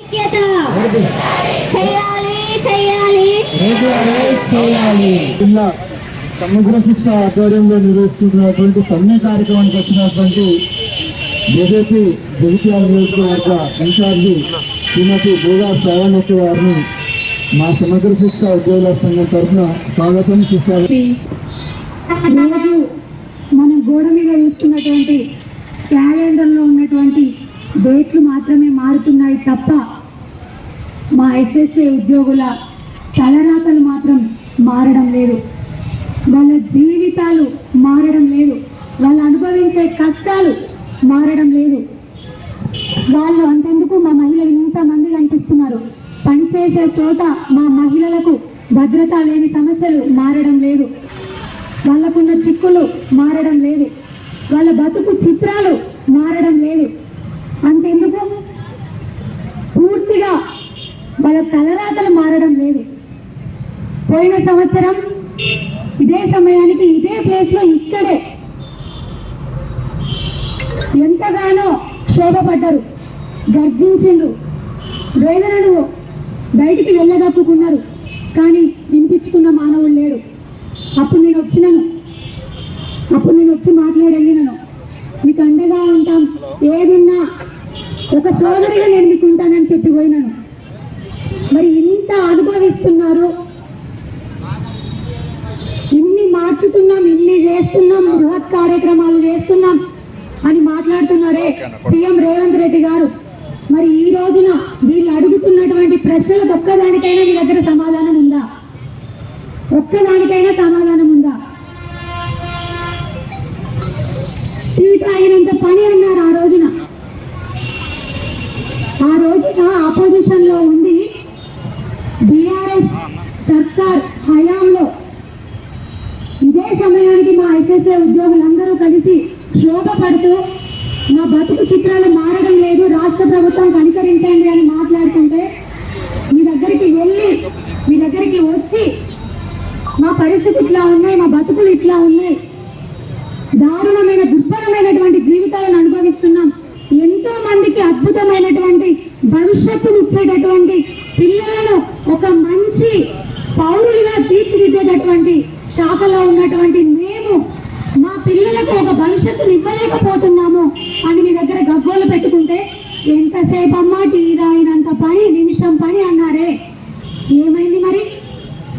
ఐక్యత. వరది చేయాలి చేయాలి. రెగ్యులరైజ్ చేయాలి? జిల్లా సమగ్ర శిక్ష ఆధ్వర్యంలో నిర్వహిస్తున్నటువంటి సమ్మె కార్యక్రమానికి వచ్చినటువంటి బీజేపీ జగిత్యాల నియోజకవర్గ ఇన్ఛార్జి శ్రీమతి బోగా శ్రావణ్యక్క గారిని మా సమగ్ర శిక్ష ఉద్యోగుల సంఘం తరఫున స్వాగతం చేశారు. రోజు మనం గోడ మీద చూస్తున్నటువంటి క్యాలెండర్లో ఉన్నటువంటి డేట్లు మాత్రమే మారుతున్నాయి తప్ప మా ఎస్ఎస్ఏ ఉద్యోగుల తలరాతలు మాత్రం మారడం లేదు. వాళ్ళ జీవితాలు మారడం లేదు. వాళ్ళు అనుభవించే కష్టాలు మారడం లేదు. వాళ్ళు అంతెందుకు మా మహిళలు ఇంతమంది కనిపిస్తున్నారు. పనిచేసే చోట మా మహిళలకు భద్రత లేని సమస్యలు మారడం లేదు. వాళ్ళకున్న చిక్కులు మారడం లేదు. వాళ్ళ బతుకు చిత్రాలు మారడం లేదు అంతెందుకు పూర్తిగా వాళ్ళ తలరాతలు మారడం లేదు. పోయిన సంవత్సరం ఇదే సమయానికి ఇదే ప్లేస్లో ఇక్కడే ఎంతగానో క్షోభపడ్డారు గర్జించిండ్రు. వేదనను బయటికి వెళ్ళగక్కుకున్నారు కానీ వినిపించుకున్న మానవుడు లేడు. అప్పుడు నేను వచ్చినాను. అప్పుడు నేను వచ్చి మాట్లాడి వెళ్ళినాను మీకు అండగా ఉంటాం. ఏదిన్నా ఒక సోదరిగా నేను మీకు ఉంటానని చెప్పి పోయినాను. మరి ఇంత అనుభవిస్తున్నారు? ఇన్ని మార్చుతున్నాం ఇన్ని చేస్తున్నాం బృహత్ కార్యక్రమాలు చేస్తున్నాం అని మాట్లాడుతున్నారే సీఎం రేవంత్ రెడ్డి గారు. మరి ఈ రోజున వీళ్ళు అడుగుతున్నటువంటి ప్రశ్నలకు ఒక్కదానికైనా మీ దగ్గర సమాధానం ఉందా? ఒక్కదానికైనా సమాధానం ఉందా? తీట పని అన్న హయాంలో. ఇదే సమయానికి మా ఎస్ఎస్ఏ ఉద్యోగులందరూ కలిసి శోభపడుతూ మా బతుకు చిత్రాలు మారడం లేదు రాష్ట్ర ప్రభుత్వం కనికరించండి అని మాట్లాడుతుంటే మీ దగ్గరికి వెళ్ళి మీ దగ్గరికి వచ్చి మా పరిస్థితి ఇట్లా ఉన్నాయి మా బతుకులు ఇట్లా ఉన్నాయి. దారుణమైన దుర్భరమైనటువంటి జీవితాలను అనుభవిస్తున్నాం. ఎంతో మందికి అద్భుతమైనటువంటి భవిష్యత్తును ఇచ్చేటటువంటి తీర్చిదిద్దేటటువంటి శాఖలో ఉన్నటువంటి మేము మా పిల్లలకు ఒక భవిష్యత్తును ఇవ్వలేకపోతున్నాము అని మీ దగ్గర గగ్గోలు పెట్టుకుంటే ఎంతసేపు అమ్మా టీ రాయినంత పని నిమిషం పని అన్నారే. ఏమైంది మరి?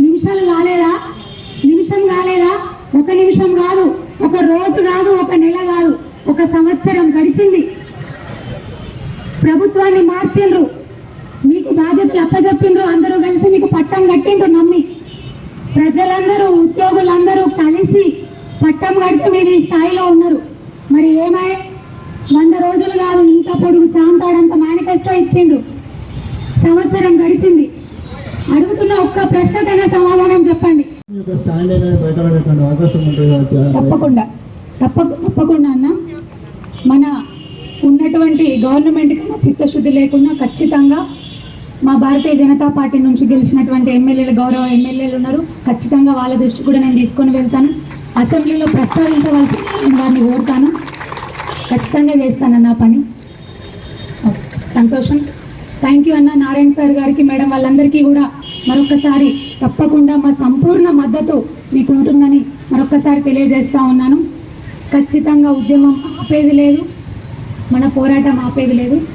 నిమిషాలు కాలేదా? నిమిషం కాలేదా? ఒక నిమిషం కాదు ఒక రోజు కాదు ఒక నెల కాదు ఒక సంవత్సరం గడిచింది. ప్రభుత్వాన్ని మార్చిండ్రు. మీకు బాధ్యతలు అప్పచెప్పిండ్రు అందరూ కలిసి మీకు పట్టం కట్టిండ్రు నమ్మి. ప్రజలందరూ ఉద్యోగులందరూ కలిసి పట్టం కడితే మీరు ఈ స్థాయిలో ఉన్నారు. మరి ఏమై వంద రోజులు కాదు ఇంకా పొడుగు చాంతాడంత మేనిఫెస్టో ఇచ్చిండ్రు. సంవత్సరం గడిచింది. అడుగుతున్న ఒక్క ప్రశ్నకైనా సమాధానం చెప్పండి. తప్పకుండా. తప్పక తప్పకుండా అన్న. మన ఉన్నటువంటి గవర్నమెంట్ కన్నా చిత్తశుద్ధి లేకుండా ఖచ్చితంగా మా భారతీయ జనతా పార్టీ నుంచి గెలిచినటువంటి ఎమ్మెల్యేలు గౌరవ ఎమ్మెల్యేలు ఉన్నారు. ఖచ్చితంగా వాళ్ళ దృష్టి కూడా నేను తీసుకొని వెళ్తాను. అసెంబ్లీలో ప్రస్తావించవలసి నేను వారిని కోరుతాను. ఖచ్చితంగా చేస్తాను నా పని. సంతోషం. థ్యాంక్ యూ అన్న నారాయణ సార్ గారికి మేడం వాళ్ళందరికీ కూడా మరొకసారి తప్పకుండా మా సంపూర్ణ మద్దతు మీకు ఉంటుందని మరొకసారి తెలియజేస్తా ఉన్నాను. ఖచ్చితంగా ఉద్యమం ఆపేది లేదు. మన పోరాటం ఆపేది లేదు.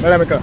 ಮೇಡಮ್ ಇಕ್ಕ